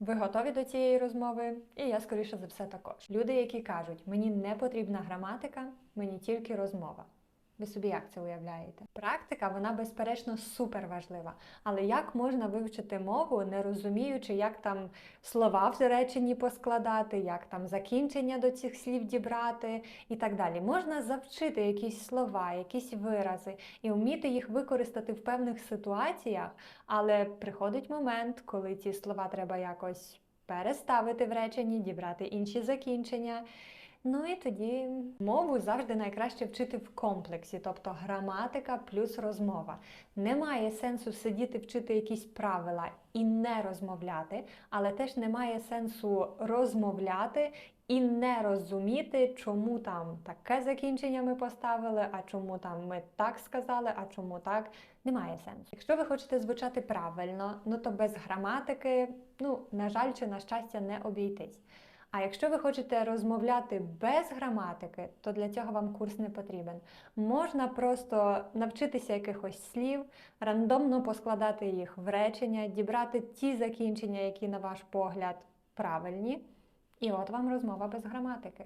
Ви готові до цієї розмови? І я, скоріше за все, також. Люди, які кажуть, мені не потрібна граматика, мені тільки розмова. Ви собі як це уявляєте? Практика, вона безперечно супер важлива. Але як можна вивчити мову, не розуміючи, як там слова в реченні поскладати, як там закінчення до цих слів дібрати і так далі. Можна завчити якісь слова, якісь вирази і вміти їх використати в певних ситуаціях, але приходить момент, коли ці слова треба якось переставити в реченні, дібрати інші закінчення. Ну і тоді мову завжди найкраще вчити в комплексі, тобто граматика плюс розмова. Немає сенсу сидіти вчити якісь правила і не розмовляти, але теж немає сенсу розмовляти і не розуміти, чому там таке закінчення ми поставили, а чому там ми так сказали, а чому так. Немає сенсу. Якщо ви хочете звучати правильно, ну то без граматики, ну, на жаль, чи на щастя, не обійтись. А якщо ви хочете розмовляти без граматики, то для цього вам курс не потрібен. Можна просто навчитися якихось слів, рандомно поскладати їх в речення, дібрати ті закінчення, які, на ваш погляд, правильні. І от вам розмова без граматики.